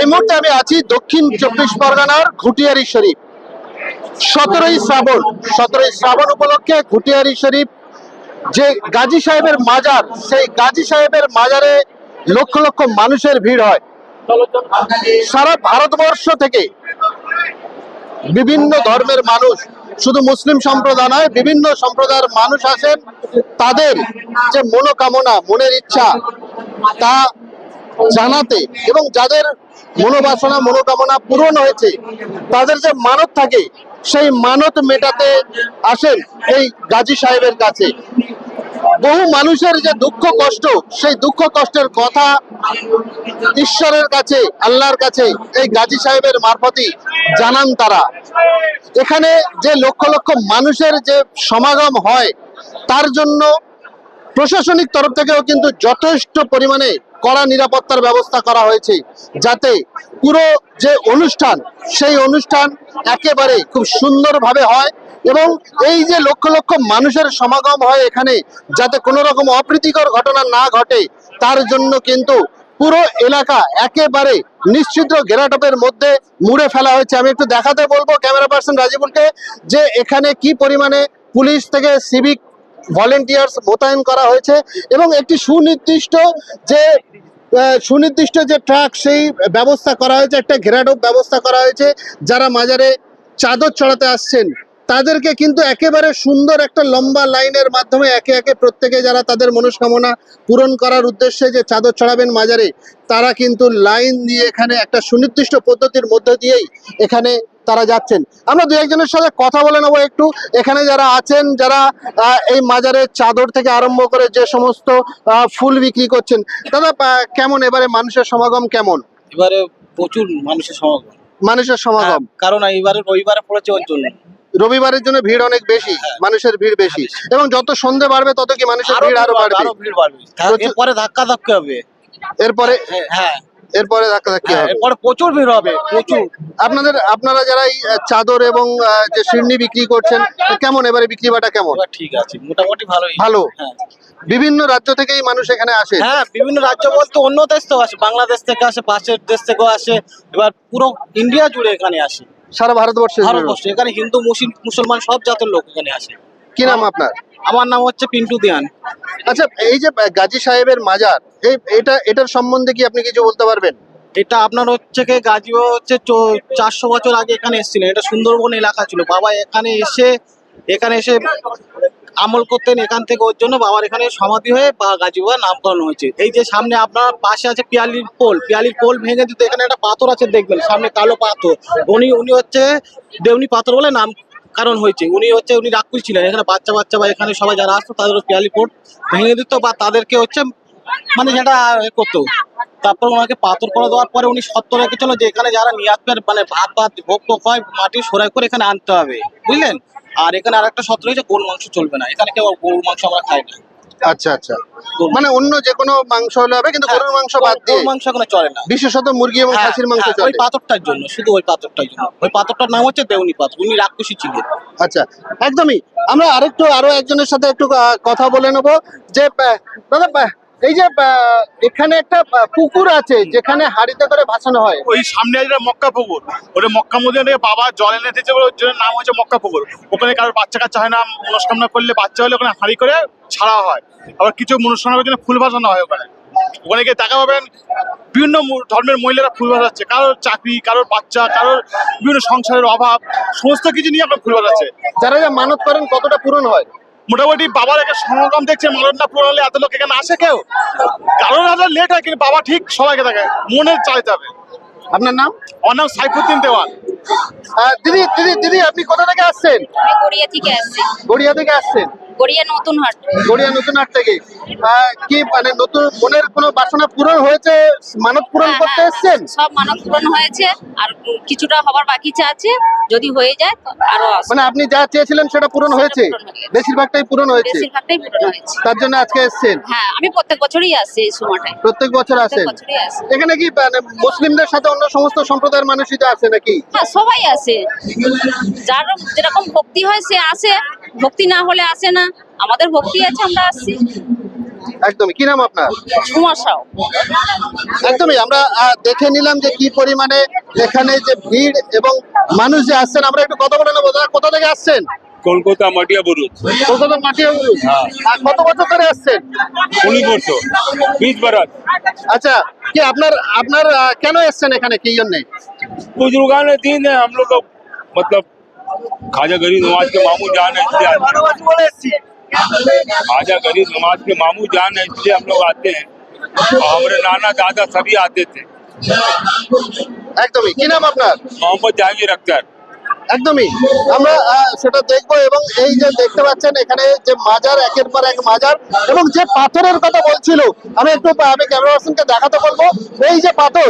এই মুহূর্তে আমি আছি দক্ষিণ চব্বিশ পরগনার ঘুটিয়ারি শরীফ। সতেরোই শ্রাবণ সতেরোই শ্রাবণ উপলক্ষে ঘুটিয়ারি শরীফ, যে গাজী সাহেবের মাজার, সেই গাজী সাহেবের মাজারে লক্ষ লক্ষ মানুষের ভিড় হয়। সারা ভারতবর্ষ থেকে বিভিন্ন ধর্মের মানুষ, শুধু মুসলিম সম্প্রদায় নয়, বিভিন্ন সম্প্রদায়ের মানুষ আসেন। তাদের যে মনোকামনা, মনের ইচ্ছা, তা জানাতে এবং যাদের মনোবাসনা, মনোকামনা পূরণ হয়েছে, তাদের যে মানত থাকে, সেই মানত মেটাতে আসেন এই গাজী সাহেবের কাছে। বহু মানুষের যে দুঃখ কষ্ট, সেই দুঃখ কষ্টের কথা ঈশ্বরের কাছে, আল্লাহর কাছে এই গাজী সাহেবের মারফতই জানান তারা। এখানে যে লক্ষ লক্ষ মানুষের যে সমাগম হয়, তার জন্য প্রশাসনিক তরফ থেকেও কিন্তু যথেষ্ট পরিমাণে কড়া নিরাপত্তার ব্যবস্থা করা হয়েছে, যাতে পুরো যে অনুষ্ঠান, সেই অনুষ্ঠান একেবারে খুব সুন্দরভাবে হয় এবং এই যে লক্ষ লক্ষ মানুষের সমাগম হয় এখানে, যাতে কোনো রকম অপ্রীতিকর ঘটনা না ঘটে, তার জন্য কিন্তু পুরো এলাকা একেবারে নিশ্চিদ্র ঘেরাটোপের মধ্যে মুড়ে ফেলা হয়েছে। আমি একটু দেখাতে বলব ক্যামেরা পার্সন রাজিবুলকে যে এখানে কি পরিমাণে পুলিশ থেকে সিভিক ভলেন্টিয়ার্স মোতায়েন করা হয়েছে এবং একটি সুনির্দিষ্ট যে সুনির্দিষ্ট যে ট্রাক সেই ব্যবস্থা করা হয়েছে, একটা ঘেরাটোপ ব্যবস্থা করা হয়েছে, যারা মাজারে চাদর চড়াতে আসছেন, তাদেরকে কিন্তু একেবারে সুন্দর একটা লম্বা লাইনের মাধ্যমে একে একে প্রত্যেকে যারা তাদের মনস্কামনা পূরণ করার উদ্দেশ্যে যে চাদর চড়াবেন মাজারে, তারা কিন্তু লাইন দিয়ে এখানে একটা সুনির্দিষ্ট পদ্ধতির মধ্য দিয়েই এখানে তারা যাচ্ছেন। আমরা দু একজনের সাথে কথা বলে নেব একটু। এখানে যারা আছেন যারা এই মাজারের চাদর থেকে আরম্ভ করে যে সমস্ত ফুল বিক্রি করছেন দাদা কেমন? এবারে মানুষের সমাগম কেমন? এবারে প্রচুর মানুষের সমাগম। মানুষের সমাগম? হ্যাঁ, কারণ এবারে রবিবারে পড়েছে ওর জন্য। রবিবারের জন্য ভিড় অনেক বেশি মানুষের ভিড় বেশি। এবং যত সন্ধে বাড়বে তত কি মানুষের ভিড় আরও বাড়বে এরপরে ধাক্কা ধাক্কা হবে। এরপরে? হ্যাঁ, হ্যাঁ। এরপরে ধাক্কা ধাক্কি হ্যাঁ, হবে। এরপরে প্রচুর ভিড় হবে প্রচুর। আপনাদের আপনারা যারা এই চাদর এবং যে শিরনি বিক্রি করছেন কেমন এবারে বিক্রি বাটা কেমন? ঠিক আছে মোটামুটি ভালোই। ভালো? হ্যাঁ। বিভিন্ন রাজ্য থেকেই মানুষ এখানে আসে। হ্যাঁ বিভিন্ন রাজ্য বলতে অন্য দেশ থেকেও আসে বাংলাদেশ থেকে আসে পাশের দেশ থেকেও আসে এবার পুরো ইন্ডিয়া জুড়ে এখানে আসে। সারা ভারতবর্ষে ভারতবর্ষে এখানে হিন্দু মুসলিম মুসলমান সব জাতের লোক এখানে আসে। কি নাম আপনার? আমার নাম হচ্ছে পিন্টু দিয়ান। আচ্ছা এই যে গাজী সাহেবের মাজার এই, এটা, এটার সম্বন্ধে কি আপনি কিছু বলতে পারবেন? এটা আপনার হচ্ছে কি গাজী বাবা হচ্ছে চারশো বছর আগে এখানে এসেছিলেন। এটা সুন্দরবন এলাকা ছিল। বাবা এখানে এসে এখানে এসে আমল করতেন এখান থেকে। ওর জন্য বাবার এখানে সমাধি হয়ে বা গাজী বাবার নামকরণ হয়েছে। এই যে সামনে আপনার পাশে আছে পিয়ালির পোল। পিয়ালির পোল ভেঙে দিতে এখানে একটা পাথর আছে, দেখবেন। সামনে কালো পাথর। উনি উনি হচ্ছে দেউনি পাথর বলে নাম কারণ হয়েছে। উনি হচ্ছে, উনি রাক্ষস ছিলেন। এখানে বাচ্চা বাচ্চা বা এখানে সবাই যারা আসতো, তাদের পিয়ালি পোল ভেঙে দিত বা তাদেরকে হচ্ছে মানে যেটা করতো। তারপর ওনাকে পাথর করে দেওয়ার পরে উনি সত্য রেখেছিল যে এখানে যারা নিয়াতের মানে ভাত ভাত ভোগ হয় মাটি সরাই করে এখানে আনতে হবে। বুঝলেন? আর এখানে আরেকটা সত্য রয়েছে গরুর মাংস চলবে না। এখানে কেউ গরুর মাংস আমরা খাই না। আচ্ছা আচ্ছা। মানে অন্য যে কোনো মাংস হলে হবে কিন্তু গরুর মাংস বাদ দিয়ে মাংস এখানে চলে না। বিশেষত মুরগি এবং হ্যাঁ, খাসির মাংস হ্যাঁ, চলে। ওই পাথরটার জন্য শুধু ওই পাথরটার জন্য। ওই পাথরটার নাম হচ্ছে দেউনি পাথর উনি রাক্ষসী ছিলেন। আচ্ছা একদমই। আমরা আরেকটু আরও একজনের সাথে একটু কথা বলে নেব। যে দাদা এই যে এখানে একটা পুকুর আছে যেখানে হাড়িতে করে ভাসানো হয়। ওই সামনে যেটা মক্কা পুকুর। ওটা মক্কা মদিনা থেকে বাবা জল এনে দিয়েছে ওর জন্য নাম হচ্ছে মক্কা পুকুর। ওখানে কারোর বাচ্চা কাচ্চা হয় না মনস্কামনা করলে বাচ্চা হলে ওখানে হাঁড়ি করে ছাড়া হয়। আবার কিছু মনস্কামনার জন্য ফুল ভাসানো হয় ওখানে। ওখানে গিয়ে দেখা পাবেন বিভিন্ন ধর্মের মহিলারা ফুল ভাসাচ্ছে। কারোর চাকরি কারোর বাচ্চা কারোর বিভিন্ন সংসারের অভাব সমস্ত কিছু নিয়ে আপনার ফুল ভাসাচ্ছে। যারা যা মানত করেন কতটা পূরণ হয়? মোটামুটি বাবার একটা সমাগম দেখছে মানব না পুরো এত লোক এখানে আসে কেউ? কারোর হাজার লেট হয় কিন্তু বাবা ঠিক সবাইকে দেখে মনে চাইতে হবে আপনার নাম? আমার নাম সাইফুদ্দিন দেওয়ান দিদি দিদি দিদি আপনি কোথা থেকে আসছেন? গড়িয়া থেকে আসছি। গড়িয়া থেকে আসছেন? গড়িয়া নতুন হাট গড়িয়া নতুন হাট থেকে। আহ, কি মানে নতুন মনের কোনো বাসনা পূরণ হয়েছে? মানত পূরণ হ্যাঁ, করতে হ্যাঁ, সব মানব পূরণ হয়েছে আর কিছুটা হবার বাকি আছে। যদি হয়ে যায় আরও মানে আপনি যা চেয়েছিলেন সেটা পূরণ হয়েছে? হয়ে। বেশিরভাগটাই পূরণ হয়েছে? বেশিরভাগটাই পূরণ হয়েছে। তার জন্য আজকে এসছেন? হ্যাঁ আমি প্রত্যেক বছরই আসছি এই সময়টায়। প্রত্যেক বছর আসেন? বছরই আসি। এখানে কি মানে মুসলিমদের সাথে অন্য সমস্ত সম্প্রদায়ের মানুষই তো আছে নাকি? হ্যাঁ সবাই আসে। যার যেরকম ভক্তি হয় সে আসে। ভক্তি না হলে আসে না। আমাদের ভক্তি আছে আমরা আসছি একদমই কি নাম আপনার কুমার সাউ একদমই আমরা আহ, দেখে নিলাম যে কি পরিমাণে এখানে যে ভিড় এবং মানুষ যে আসছেন আমরা একটু কথা বলে নেবো দাদা কোথা থেকে আসছেন কলকাতা মাটিয়া বুরুজ কলকাতার মাটি আর কত বছর ধরে আসছেন উনিশ বছর बीस बरस আচ্ছা কি আপনার আপনার আহ, কেন এসছেন এখানে কি জন্য बुजुर्गान दीन है हम लोग का मतलब खाजा गरीब नवाज के मामू जान है इसलिए आते हैं। खाजा गरीब नवाज के मामू जान है इसलिए हम लोग आते हैं और हमारे नाना दादा सभी आते थे একদমই কি নাম আপনার मोहम्मद जहांगीर अख्तर একদমই। আমরা সেটা দেখব এবং এই যে দেখতে পাচ্ছেন, এখানে যে মাজার, একের পর এক মাজার, এবং যে পাথরের কথা বলছিল, আমি একটু, আমি ক্যামেরা পার্সনকে দেখাতে বলব, এই যে পাথর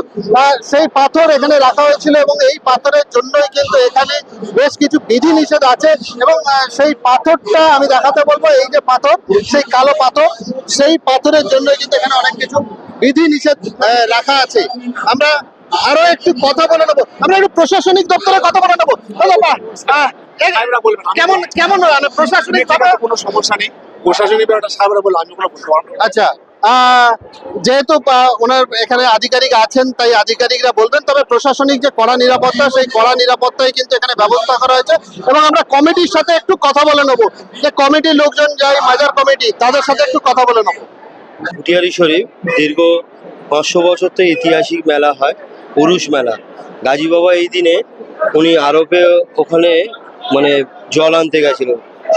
সেই পাথর এখানে রাখা হয়েছিল এবং এই পাথরের জন্যই কিন্তু এখানে বেশ কিছু বিধি নিষেধ আছে এবং সেই পাথরটা আমি দেখাতে বলব, এই যে পাথর, সেই কালো পাথর, সেই পাথরের জন্যই কিন্তু এখানে অনেক কিছু বিধি নিষেধ রাখা আছে। আমরা আরও একটু কথা বলে নেব। আমরা একটু প্রশাসনিক দপ্তরে কথা বলে নেব। এ- কেমন কেমন মানে প্রশাসনিক কোনো সমস্যা নেই। প্রশাসনিক সাহেবরা বলে আমি। আচ্ছা যেহেতু ওনার এখানে আধিকারিক আছেন তাই আধিকারিকরা বলবেন তবে প্রশাসনিক যে কড়া নিরাপত্তা সেই কড়া নিরাপত্তায় কিন্তু এখানে ব্যবস্থা করা হয়েছে। এবং আমরা কমিটির সাথে একটু কথা বলে নেব। যে কমিটির লোকজন যাই মাজার কমিটি তাদের সাথে একটু কথা বলে নেব। শরীফ দীর্ঘ পাঁচশো বছর থেকে ঐতিহাসিক মেলা হয়। পুরুষ মেলা। গাজী বাবা এই দিনে উনি আরবে ওখানে মানে জল আনতে গেছিল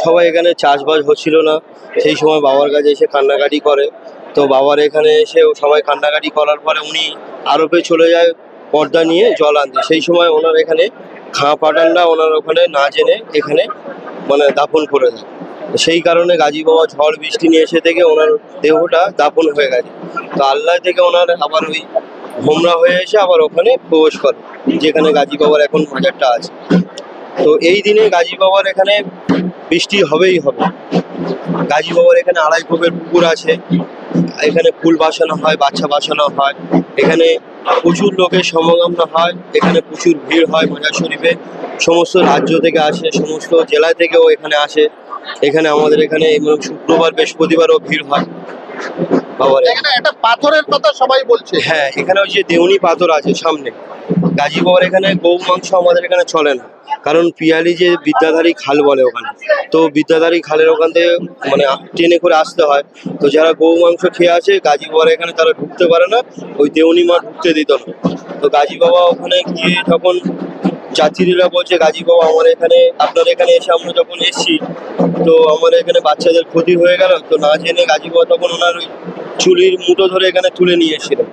সবাই এখানে চাষবাস হচ্ছিল না। সেই সময় বাবার কাছে এসে কান্নাকাটি করে। তো বাবার এখানে এসে সবাই কান্নাকাটি করার পরে উনি আরবে চলে যায় পর্দা নিয়ে জল আনতে। সেই সময় ওনার এখানে খাঁ পাঠানরা ওনার ওখানে না জেনে এখানে মানে দাফন করে দেয়। সেই কারণে গাজী বাবা ঝড় বৃষ্টি নিয়ে এসে থেকে ওনার দেহটা দাফন হয়ে গেছে। তো আল্লাহ থেকে ওনার আবার ওই হোমরা হয়ে এসে আবার ওখানে প্রবেশ করে, যেখানে গাজী বাবার এখন মাজারটা আছে। তো এই দিনে গাজী বাবার এখানে বৃষ্টি হবেই হবে। গাজী বাবার এখানে আড়াই কোপের পুকুর আছে, এখানে ফুল বাসানো হয়, বাচ্চা বাসানো হয়। এখানে প্রচুর লোকের সমাগম হয়, এখানে প্রচুর ভিড় হয় মাজার শরীফে। সমস্ত রাজ্য থেকে আসে, সমস্ত জেলা থেকেও এখানে আসে। এখানে আমাদের এখানে শুক্রবার, বৃহস্পতিবারও ভিড় হয়। পাথরের কথা সবাই বলছে। হ্যাঁ এখানে ওই যে দেউনি পাথর আছে সামনে। গাজী বাবার এখানে গৌ মাংস আমাদের এখানে চলে না। কারণ পিয়ালি যে বিদ্যাধারী খাল বলে ওখানে। তো বিদ্যাধারী খালের ওখান থেকে মানে ট্রেনে করে আসতে হয়। তো যারা গৌ মাংস খেয়ে আছে গাজী বাবার এখানে তারা ঢুকতে পারে না। ওই দেউনি মা ঢুকতে দিত না। তো গাজী বাবা ওখানে গিয়ে যখন যাত্রীরা বলছে, গাজী বাবা, আমার এখানে, আপনার এখানে এসে আমরা যখন এসেছি, তো আমার এখানে বাচ্চাদের ক্ষতি হয়ে গেল, তো না জেনে গাজী বাবা তখন ওনার ওই চুলির মুঠো ধরে এখানে তুলে নিয়ে এসেছিলেন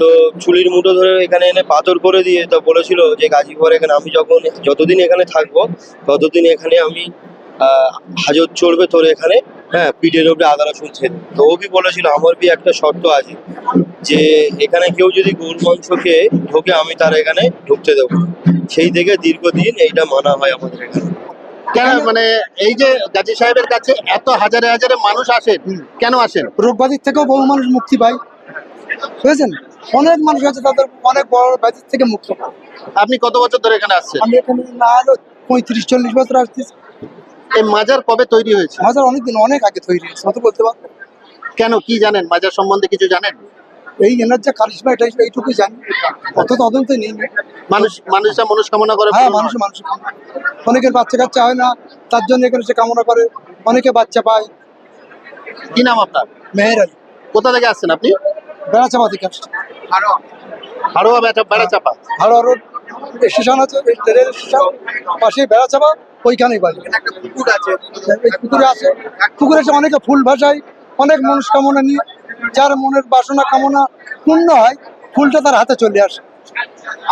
তো চুলির মুঠো ধরে এখানে এনে পাথর করে দিয়ে তো বলেছিল যে গাজীপুর এখানে আমি যখন, যতদিন এখানে থাকব, ততদিন এখানে আমি হাজত চড়বে, তোর এখানে হ্যাঁ পিঠের উপরে আদা রসুন তো ও বলেছিল আমার বি একটা শর্ত আছে যে এখানে কেউ যদি গরুর মাংস খেয়ে ঢোকে আমি তার এখানে ঢুকতে দেবো না। সেই থেকে দীর্ঘদিন এইটা মানা হয় আমাদের এখানে। কেন? মানে এই যে গাজী সাহেবের কাছে এত হাজারে হাজারে মানুষ আসেন কেন আসেন রোগবাদির থেকেও বহু মানুষ মুক্তি পায়। বুঝেছেন? অনেক মানুষ আছে তাদের অনেক বড় ব্যাধির থেকে মুক্ত পায়। আপনি কত বছর ধরে এখানে আসছেন? আমি এখানে না পঁয়ত্রিশ চল্লিশ বছর আসতেছি। এই মাজার কবে তৈরি হয়েছে? মাজার অনেকদিন অনেক আগে তৈরি হয়েছে। অত বলতে পারব কেন কি জানেন? মাজার সম্বন্ধে কিছু জানেন? এই এনার যে কারিশমা এটা এইটুকুই জানি। অত তদন্ত নেই। মানুষ মানুষরা মনস্কামনা করে হ্যাঁ মানুষ মানুষ। অনেকের বাচ্চা কাচ্চা হয় না তার জন্য এখানে সে কামনা করে। অনেকে বাচ্চা পায়। কি নাম আপনার? মেহের আলী। কোথা থেকে আসছেন আপনি? বেড়াচাপা থেকে আসছে। হাড়োয়া বেটা বেড়া চাপা আরও আরও স্টেশন আছে ট্রেনের স্টেশন। পাশেই বেড়াচাপা। ওইখানেই বাড়ি একটা পুকুর আছে এই পুকুরে আছে পুকুরে এসে অনেকে ফুল ভাসায় অনেক মনস্কামনা নিয়ে যার মনের বাসনা কামনা পূর্ণ হয় ফুলটা তার হাতে চলে আসে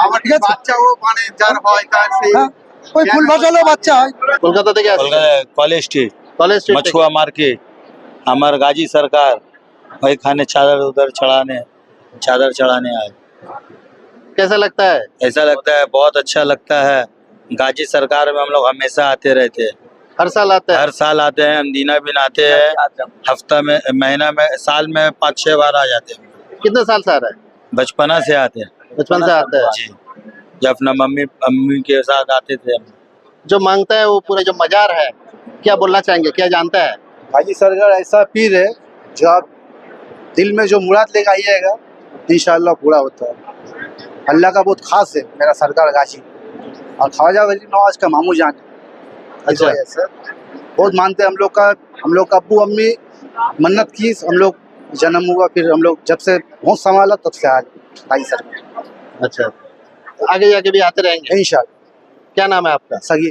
আমার ঠিক আছে। বাচ্চাও মানে যার হয় তার সেই হ্যাঁ ওই ফুল ভাসালেও বাচ্চা হয় কলকাতা থেকে আসছে कॉलेज स्ट्रीट কলেজ স্ট্রিট থেকে। मछुआ मार्केट हमार गाजी सरकार वही खाने चादर उधर चढ़ाने चादर चढ़ाने आए कैसा लगता है ऐसा लगता है बहुत अच्छा लगता है गाजी सरकार में हम लोग हमेशा आते रहते हैं। हर साल आते है? हर साल आते हैं हम दीना बिन आते हैं। हफ़्ता में महीना में साल में पाँच छह बार आ जाते हैं। कितने साल से आ रहा है? बचपना से आते हैं। बचपन से आता है? जी। जब अपना मम्मी अम्मी के साथ आते थे हम। जो माँगता है वो पूरा जो मजार है क्या बोलना चाहेंगे? क्या जानता है? हाजी सरकार ऐसा पीर है जो आप दिल में जो मुराद लेकर आइएगा इंशाल्लाह पूरा होता है। अल्लाह का बहुत खास है मेरा सरकार गाजी। और ख्वाजा वली नवाज़ का मामू जान है। अच्छा। सर। बहुत मानते हैं हम लोग का हम लोग का अबू अम्मी मन्नत की हम लोग जन्म हुआ फिर हम लोग जब से बहुत संभाला तब से आज आई सर। अच्छा। आगे जाके भी आते रहेंगे? इन क्या नाम है आपका? सगी।